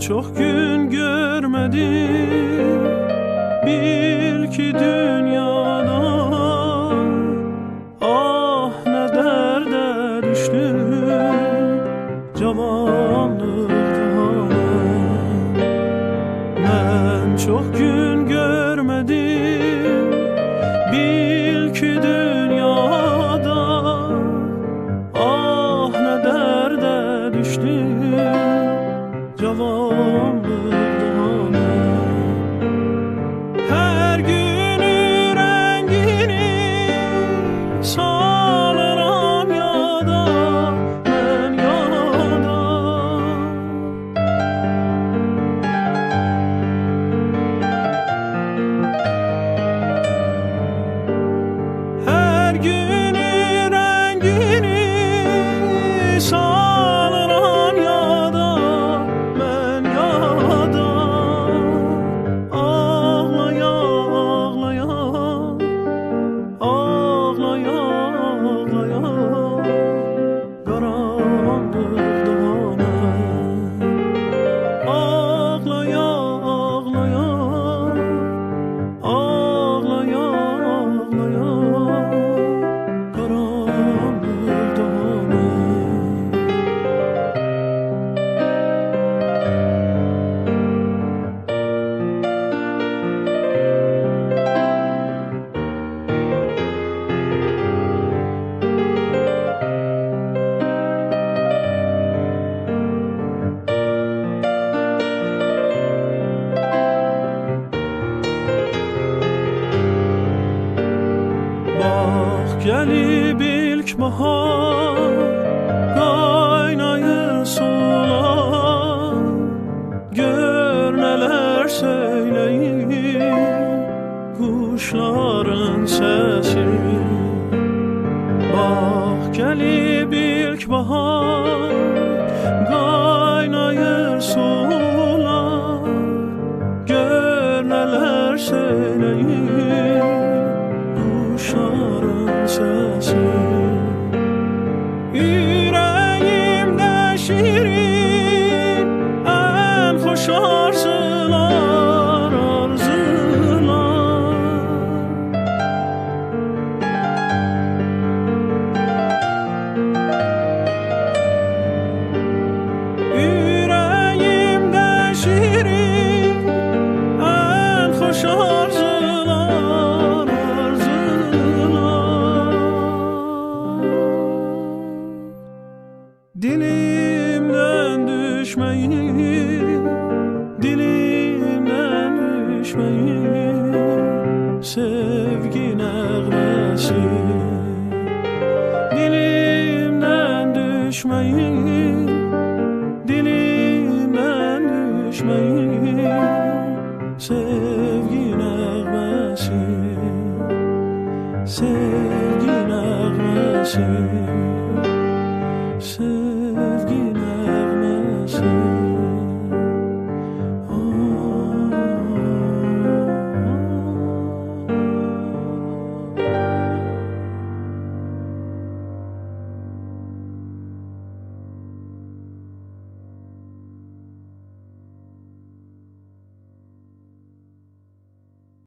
Çok gün görmedim. Bil ki dünyada Ah ne derde düştüm. Cavanlıkta Ben çok gün görmedim lo yo Bak gelip ilk bahar Kaynayır sular. Gör neler söyleyir Kuşların sesi. Bak gelip ilk bahar Kaynayır sular. Gör neler söyleyir Kuşların sesi Yüreğimde Dilimden düşmeyin Dilimden düşmeyin Sevgi nəğməsi Dilimden düşmeyin Dilimden düşmeyin Sevgi nəğməsi Sevgi Sevgi